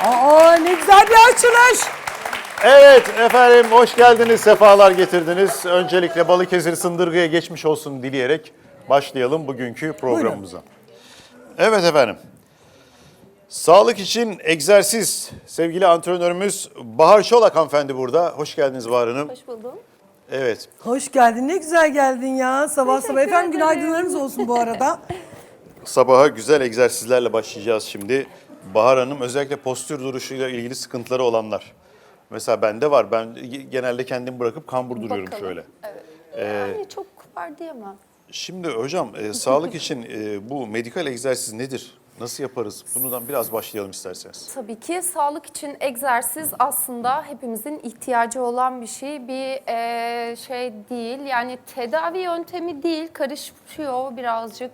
Aa ne güzel bir açılış. Evet efendim hoş geldiniz, sefalar getirdiniz. Öncelikle Balıkesir Sındırgı'ya geçmiş olsun dileyerek başlayalım bugünkü programımıza. Evet efendim. Sağlık için egzersiz sevgili antrenörümüz Bahar Çolak hanımefendi burada. Hoş geldiniz Bahar Hanım. Hoş buldum. Evet. Hoş geldin. Ne güzel geldin ya. Sabah sabah. Efendim ederim. günaydınlarınız olsun bu arada. Sabaha güzel egzersizlerle başlayacağız şimdi. Bahar Hanım özellikle postür duruşuyla ilgili sıkıntıları olanlar. Mesela bende var. Ben genelde kendimi bırakıp kambur duruyorum Bakalım. şöyle. Evet. Ee, yani çok var diyemem. Şimdi hocam e, sağlık için e, bu medikal egzersiz nedir? Nasıl yaparız? Bundan biraz başlayalım isterseniz. Tabii ki sağlık için egzersiz aslında hepimizin ihtiyacı olan bir şey. Bir eee, şey değil yani tedavi yöntemi değil karışıyor birazcık.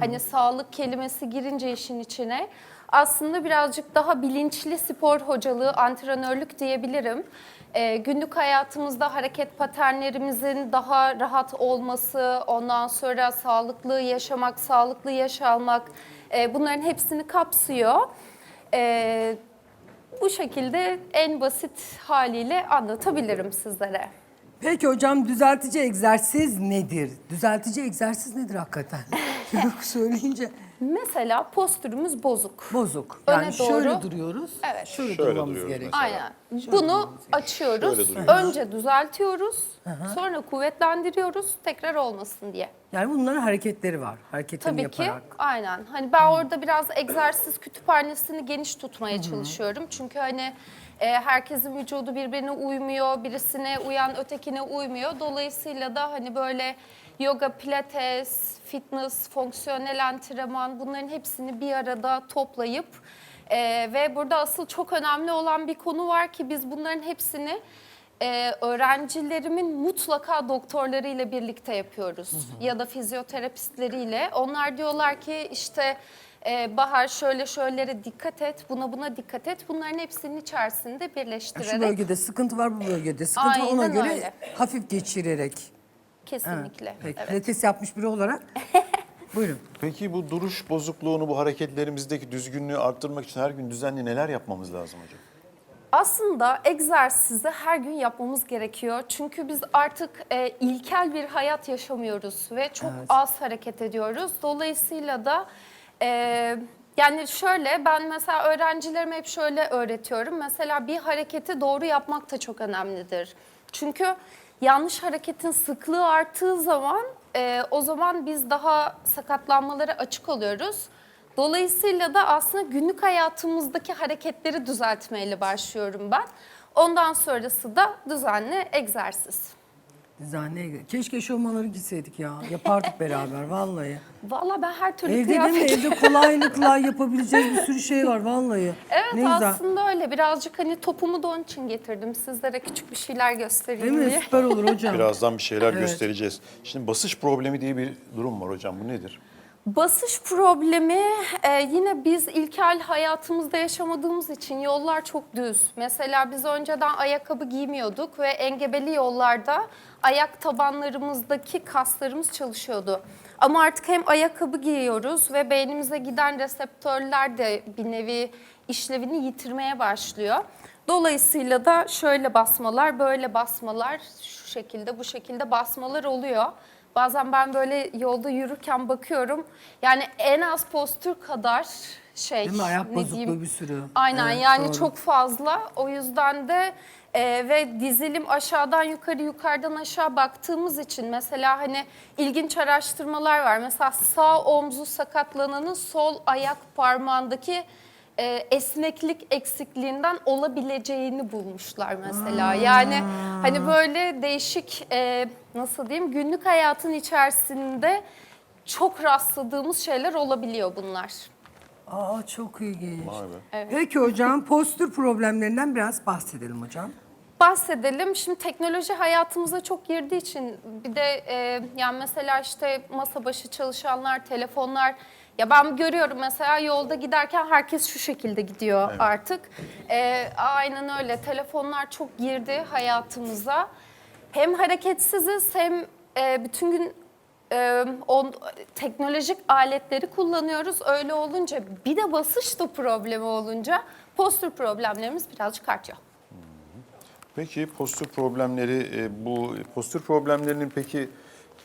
Hani sağlık kelimesi girince işin içine aslında birazcık daha bilinçli spor hocalığı, antrenörlük diyebilirim. Eee, günlük hayatımızda hareket paternlerimizin daha rahat olması, ondan sonra sağlıklı yaşamak, sağlıklı yaş almak eee, bunların hepsini kapsıyor. Eee, bu şekilde en basit haliyle anlatabilirim sizlere. Peki hocam düzeltici egzersiz nedir? Düzeltici egzersiz nedir hakikaten? Yok söyleyince Mesela postürümüz bozuk. bozuk. Öne Yani şöyle doğru. duruyoruz. Evet. Şöyle, Şöyle durmamız gerekiyor. Aynen. Bunu açıyoruz. Şöyle. Önce düzeltiyoruz. Sonra kuvvetlendiriyoruz tekrar olmasın diye. Yani bunların hareketleri var. Hareketini Tabii ki yaparak. aynen. Hani ben orada biraz egzersiz kütüphanesini geniş tutmaya çalışıyorum. Çünkü hani e, herkesin vücudu birbirine uymuyor, birisine uyan ötekine uymuyor. Dolayısıyla da hani böyle yoga, pilates, fitness, fonksiyonel antrenman bunların hepsini bir arada toplayıp e, ve burada asıl çok önemli olan bir konu var ki biz bunların hepsini e, öğrencilerimin mutlaka doktorlarıyla birlikte yapıyoruz ya da fizyoterapistleriyle. Onlar diyorlar ki işte e, Bahar şöyle şöylere dikkat et, buna buna dikkat et. Bunların hepsinin içerisinde Şu birleştirerek bölgede sıkıntı var, bu bölgede sıkıntı var. Ona Aynen göre öyle. hafif geçirerek. kesinlikle. Peki, Evet. pilates yapmış biri olarak. Buyurun. Peki bu duruş bozukluğunu, bu hareketlerimizdeki düzgünlüğü arttırmak için her gün düzenli neler yapmamız lazım hocam? Aslında egzersizi her gün yapmamız gerekiyor. Çünkü biz artık e, ilkel bir hayat yaşamıyoruz ve çok Evet. az hareket ediyoruz. Dolayısıyla da e, yani şöyle ben mesela öğrencilerime hep şöyle öğretiyorum. Mesela bir hareketi doğru yapmak da çok önemlidir. Çünkü yanlış hareketin sıklığı arttığı zaman e, o zaman biz daha sakatlanmalara açık oluyoruz. Dolayısıyla da aslında günlük hayatımızdaki hareketleri düzeltmeyle başlıyorum ben. Ondan sonrası da düzenli egzersiz. Düzenli. Keşke eşofmanları gitseydik ya. Yapardık beraber vallahi. Vallahi ben her türlü Evde değil mi? kıyafet... Evde kolaylıkla yapabileceğiz bir sürü şey var vallahi. Evet ne güzel. aslında öyle. Birazcık hani topumu da onun için getirdim. Sizlere küçük bir şeyler Değil göstereyim mi? diye. Süper olur hocam. Birazdan bir şeyler Evet. göstereceğiz. Şimdi basış problemi diye bir durum var hocam. Bu nedir? Basış problemi e, yine biz ilkel hayatımızda yaşamadığımız için yollar çok düz. Mesela biz önceden ayakkabı giymiyorduk ve engebeli yollarda ayak tabanlarımızdaki kaslarımız çalışıyordu. Ama artık hem ayakkabı giyiyoruz ve beynimize giden reseptörler de bir nevi işlevini yitirmeye başlıyor. Dolayısıyla da şöyle basmalar, böyle basmalar, şu şekilde, bu şekilde basmalar oluyor. Bazen ben böyle yolda yürürken bakıyorum. Yani en az postür kadar şey. Değil mi? Ayak ne bozukluğu diyeyim? bir sürü. Aynen Evet, yani doğru. çok fazla. O yüzden de e, ve dizilim aşağıdan yukarı yukarıdan aşağı baktığımız için mesela hani ilginç araştırmalar var. Mesela sağ omzu sakatlananın sol ayak parmağındaki e, esneklik eksikliğinden olabileceğini bulmuşlar mesela. Yani hani böyle değişik e, nasıl diyeyim günlük hayatın içerisinde çok rastladığımız şeyler olabiliyor bunlar. Aa çok ilginç. Vay be. Peki hocam postür problemlerinden biraz bahsedelim hocam. bahsedelim. Şimdi teknoloji hayatımıza çok girdiği için bir de e, yani mesela işte masa başı çalışanlar, telefonlar ya ben görüyorum mesela yolda giderken herkes şu şekilde gidiyor artık. E, aynen öyle. Telefonlar çok girdi hayatımıza. Hem hareketsiziz hem e, bütün gün e, on, teknolojik aletleri kullanıyoruz. Öyle olunca bir de basış da problemi olunca Postür problemlerimiz birazcık artıyor. Peki postür problemleri, e, bu postür problemlerinin peki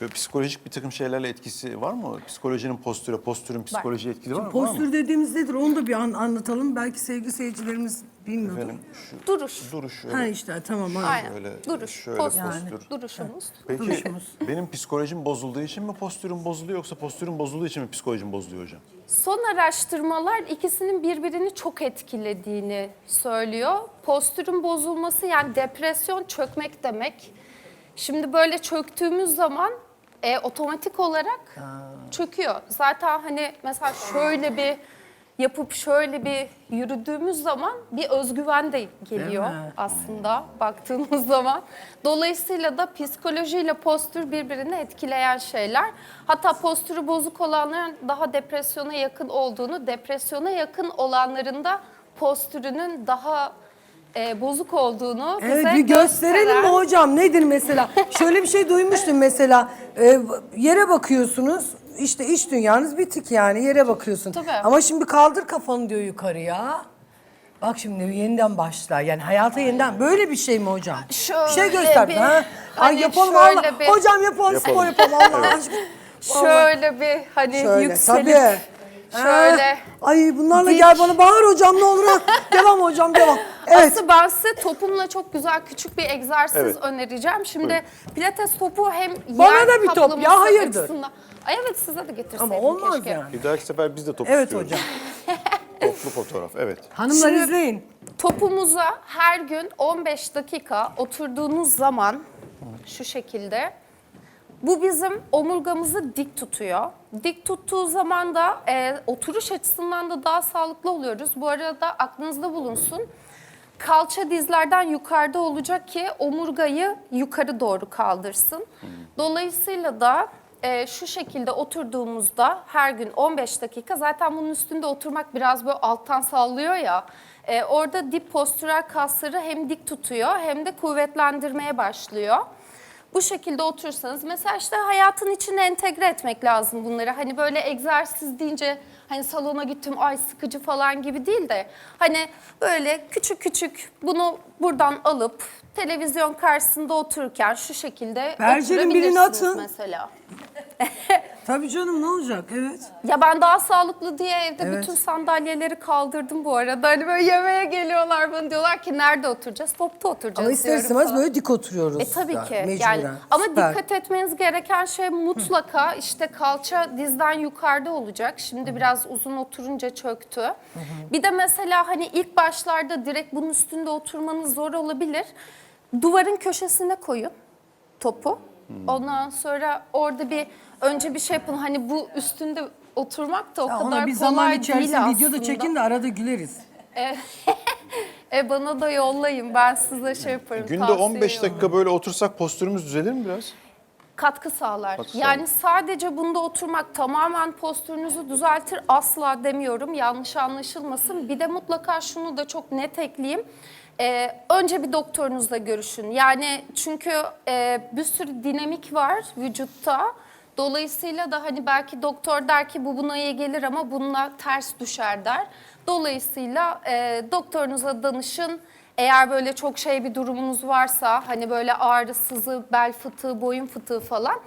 böyle psikolojik bir takım şeylerle etkisi var mı? Psikolojinin postüre, postürün psikolojiye etkisi var mı? Var mı? Postür dediğimiz nedir? Onu da bir an anlatalım. Belki sevgili seyircilerimiz bilmiyordur. Efendim şu Duruş. duruş Ha öyle. işte tamam. ha. Aynen. Öyle, Duruş. şöyle postür. postür. Duruşumuz. Peki Duruşumuz. benim psikolojim bozulduğu için mi postürüm bozuluyor yoksa postürüm bozulduğu için mi psikolojim bozuluyor hocam? Son araştırmalar ikisinin birbirini çok etkilediğini söylüyor. Postürün bozulması yani depresyon çökmek demek. Şimdi böyle çöktüğümüz zaman e, otomatik olarak çöküyor. Zaten hani mesela şöyle bir yapıp şöyle bir yürüdüğümüz zaman bir özgüven de geliyor mi? aslında baktığımız zaman. Dolayısıyla da psikolojiyle postür birbirini etkileyen şeyler. Hatta postürü bozuk olanların daha depresyona yakın olduğunu, depresyona yakın olanların da postürünün daha e, bozuk olduğunu Evet bize bir gösterelim mi gösteren- hocam? Nedir mesela? Şöyle bir şey duymuştum mesela. E, yere bakıyorsunuz. işte iç dünyanız bitik yani yere bakıyorsun. Tabii. Ama şimdi kaldır kafanı diyor yukarıya. Bak şimdi yeniden başla. Yani hayata yeniden böyle bir şey mi hocam? Şöyle bir şey göster. bir- ha? Ay hani yapalım şöyle Allah. bir- Hocam yapalım, spor yapalım Allah aşkına. Şöyle bir hani Şöyle yükselip tabii. Şöyle Ha. Ay bunlarla dik. gel bana bağır hocam ne olur. ha. devam hocam devam. Evet. Aslında ben size topumla çok güzel küçük bir egzersiz Evet. önereceğim. Şimdi pilates topu hem Bana yer da bir top ya, kaplaması hayırdır? açısından- Ay evet size de getirseydim Ama olmaz keşke. yani. Bir dahaki sefer biz de top Evet istiyoruz. hocam. Toplu fotoğraf, evet. Hanımlar Şimdi- izleyin. Topumuza her gün 15 dakika oturduğunuz zaman şu şekilde bu bizim omurgamızı dik tutuyor. Dik tuttuğu zaman da e, oturuş açısından da daha sağlıklı oluyoruz. Bu arada aklınızda bulunsun. Kalça dizlerden yukarıda olacak ki omurgayı yukarı doğru kaldırsın. Dolayısıyla da e, şu şekilde oturduğumuzda her gün 15 dakika zaten bunun üstünde oturmak biraz böyle alttan sallıyor ya. e, orada dip postürel kasları hem dik tutuyor hem de kuvvetlendirmeye başlıyor. Bu şekilde otursanız mesela işte hayatın içine entegre etmek lazım bunları. Hani böyle egzersiz deyince hani salona gittim ay sıkıcı falan gibi değil de hani böyle küçük küçük bunu buradan alıp televizyon karşısında otururken şu şekilde Bercerin birini oturabilirsiniz atın. mesela. Tabii canım ne olacak? Evet. Ya ben daha sağlıklı diye evde Evet. bütün sandalyeleri kaldırdım bu arada. Hani böyle yemeğe geliyorlar bana diyorlar ki nerede oturacağız? Topta oturacağız Ama ister diyorum istemez falan. böyle dik oturuyoruz. E tabii yani, ki. mecburen. Yani ama Süper. dikkat etmeniz gereken şey mutlaka işte kalça dizden yukarıda olacak. Şimdi biraz uzun oturunca çöktü. Bir de mesela hani ilk başlarda direkt bunun üstünde oturmanız zor olabilir. Duvarın köşesine koyun topu. Ondan sonra orada bir önce bir şey yapın. Hani bu üstünde oturmak da o Ya kadar ona bir kolay zaman değil içerisinde aslında. video da çekin de arada güleriz. E bana da yollayın. Ben size şey yaparım. Günde tavsiye 15 yollarım. dakika böyle otursak postürümüz düzelir mi biraz? katkı sağlar. Katkı yani sadece bunda oturmak tamamen postürünüzü düzeltir asla demiyorum. Yanlış anlaşılmasın. Bir de mutlaka şunu da çok net ekleyeyim. Ee, önce bir doktorunuzla görüşün. Yani çünkü e, bir sürü dinamik var vücutta. Dolayısıyla da hani belki doktor der ki bu buna iyi gelir ama bununla ters düşer der. Dolayısıyla e, doktorunuza danışın. Eğer böyle çok şey bir durumunuz varsa hani böyle ağrı, sızı, bel fıtığı, boyun fıtığı falan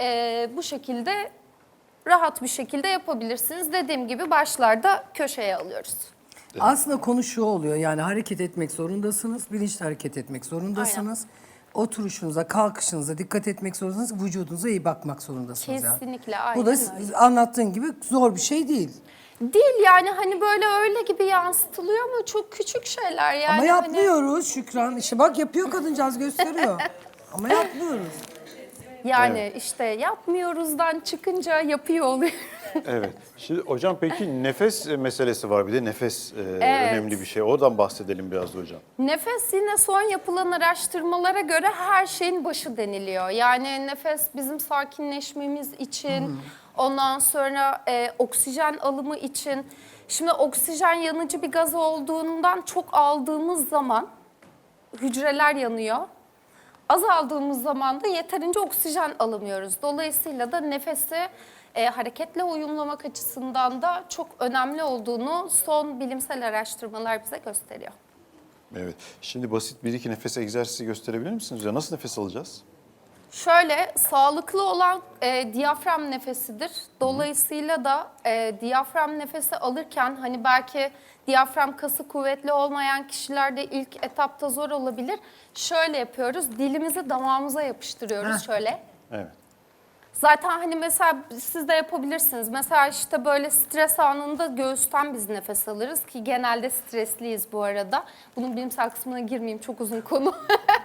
eee, bu şekilde rahat bir şekilde yapabilirsiniz. Dediğim gibi başlarda köşeye alıyoruz. Aslında konu şu oluyor yani hareket etmek zorundasınız. Bilinçli hareket etmek zorundasınız. Oturuşunuza, kalkışınıza dikkat etmek zorundasınız. Vücudunuza iyi bakmak zorundasınız. yani. Kesinlikle, Bu da aynen öyle. anlattığın gibi zor bir şey değil. Değil yani hani böyle öyle gibi yansıtılıyor ama çok küçük şeyler yani. Ama hani- yapmıyoruz Şükran. İşte bak yapıyor kadıncağız gösteriyor. Ama yapmıyoruz. yani işte yapmıyoruzdan çıkınca yapıyor oluyor. Evet. Şimdi hocam peki nefes meselesi var bir de nefes e, önemli bir şey. Oradan bahsedelim biraz da hocam. Nefes yine son yapılan araştırmalara göre her şeyin başı deniliyor. Yani nefes bizim sakinleşmemiz için, ondan sonra e, oksijen alımı için. Şimdi oksijen yanıcı bir gaz olduğundan çok aldığımız zaman hücreler yanıyor. Az aldığımız zaman da yeterince oksijen alamıyoruz. Dolayısıyla da nefesi e, hareketle uyumlamak açısından da çok önemli olduğunu son bilimsel araştırmalar bize gösteriyor. Evet. Şimdi basit bir iki nefes egzersizi gösterebilir misiniz? Ya nasıl nefes alacağız? Şöyle sağlıklı olan e, diyafram nefesidir. Dolayısıyla da e, diyafram nefesi alırken hani belki diyafram kası kuvvetli olmayan kişilerde ilk etapta zor olabilir. Şöyle yapıyoruz. Dilimizi damağımıza yapıştırıyoruz Heh. şöyle. Evet. Zaten hani mesela siz de yapabilirsiniz. Mesela işte böyle stres anında göğüsten biz nefes alırız ki genelde stresliyiz bu arada. Bunun bilimsel kısmına girmeyeyim çok uzun konu.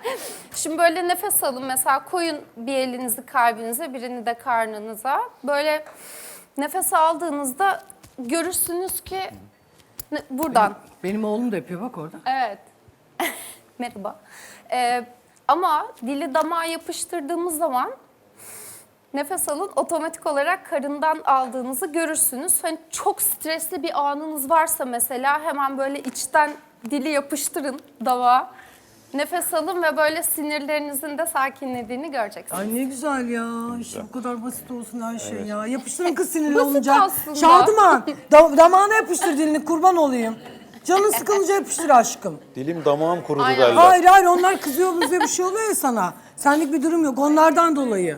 Şimdi böyle nefes alın mesela koyun bir elinizi kalbinize birini de karnınıza. Böyle nefes aldığınızda görürsünüz ki buradan Benim oğlum da yapıyor bak orada. Evet. Merhaba. Ee, ama dili damağa yapıştırdığımız zaman nefes alın otomatik olarak karından aldığınızı görürsünüz. Hani çok stresli bir anınız varsa mesela hemen böyle içten dili yapıştırın damağa. Nefes alın ve böyle sinirlerinizin de sakinlediğini göreceksiniz. Ay ne güzel ya. İşte bu kadar basit olsun her şey ya. Yapıştırın kız sinirli Basit olunca. aslında. Şadıman. Da, damağına yapıştır dilini kurban olayım. Canın sıkılınca yapıştır aşkım. Dilim damağım kurudu Aynen. derler. Hayır hayır onlar kızıyor bize bir şey oluyor ya sana. Senlik bir durum yok onlardan dolayı.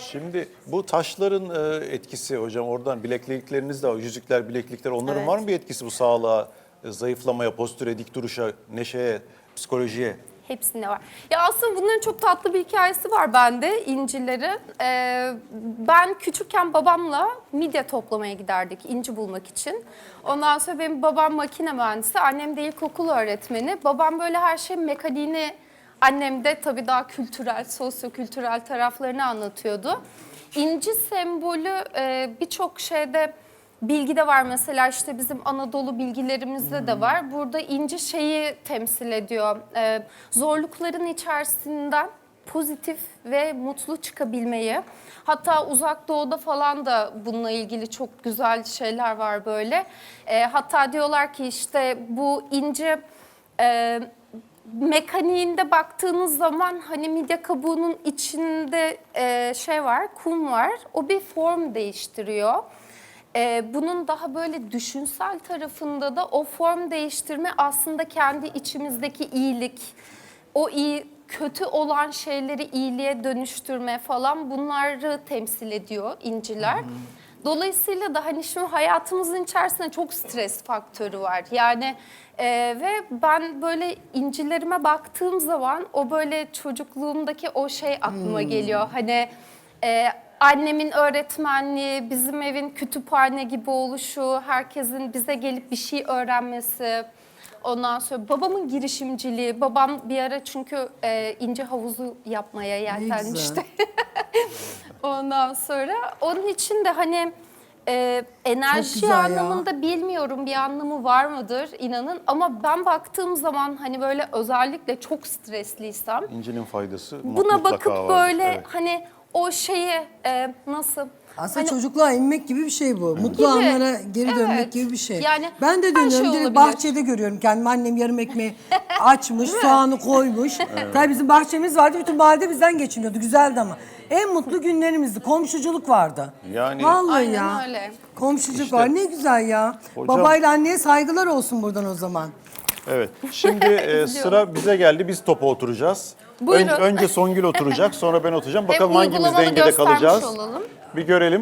Şimdi bu taşların e, etkisi hocam oradan bileklikleriniz de var. Yüzükler, bileklikler onların Evet. var mı bir etkisi bu sağlığa, e, zayıflamaya, postüre, dik duruşa, neşeye, psikolojiye? Hepsinde var. Ya aslında bunların çok tatlı bir hikayesi var bende incileri. Ee, ben küçükken babamla midye toplamaya giderdik inci bulmak için. Ondan sonra benim babam makine mühendisi, annem de ilkokul öğretmeni. Babam böyle her şey mekaniğini, annem de tabii daha kültürel, sosyo-kültürel taraflarını anlatıyordu. İnci sembolü e, birçok şeyde bilgi de var mesela işte bizim Anadolu bilgilerimizde de var. Burada inci şeyi temsil ediyor. Ee, zorlukların içerisinden pozitif ve mutlu çıkabilmeyi. Hatta uzak doğuda falan da bununla ilgili çok güzel şeyler var böyle. Ee, hatta diyorlar ki işte bu inci e, mekaniğinde baktığınız zaman hani midye kabuğunun içinde e, şey var, kum var. O bir form değiştiriyor. Ee, bunun daha böyle düşünsel tarafında da o form değiştirme aslında kendi içimizdeki iyilik, o iyi kötü olan şeyleri iyiliğe dönüştürme falan bunları temsil ediyor inciler. Dolayısıyla da hani şimdi hayatımızın içerisinde çok stres faktörü var. Yani e, ve ben böyle incilerime baktığım zaman o böyle çocukluğumdaki o şey aklıma geliyor. Hani e, annemin öğretmenliği, bizim evin kütüphane gibi oluşu, herkesin bize gelip bir şey öğrenmesi. Ondan sonra babamın girişimciliği, babam bir ara çünkü e, ince havuzu yapmaya yeltenmişti. Ondan sonra onun için de hani e, enerji güzel ya. anlamında bilmiyorum bir anlamı var mıdır inanın ama ben baktığım zaman hani böyle özellikle çok stresliysem İncinin faydası buna bakıp var. böyle Evet. hani o şeyi e, nasıl Aslında Hani- çocukluğa inmek gibi bir şey bu. Mutlu Gibi. anlara geri dönmek Evet. gibi bir şey. Yani ben de her dönüyorum şey olabilir. bahçede görüyorum kendimi. Annem yarım ekmeği açmış, soğanı koymuş. Tabii bizim bahçemiz vardı. Bütün mahalle bizden geçiniyordu. Güzeldi ama. En mutlu günlerimizdi. Komşuculuk vardı. Yani- Vallahi Aynen ya. öyle. Komşuculuk İşte- var. Ne güzel ya. Hocam- Babayla anneye saygılar olsun buradan o zaman. Evet. Şimdi e, sıra bize geldi. Biz topa oturacağız. Buyurun. önce Songül oturacak, sonra ben oturacağım. Bakalım hangimiz dengede kalacağız. olalım. Bir görelim.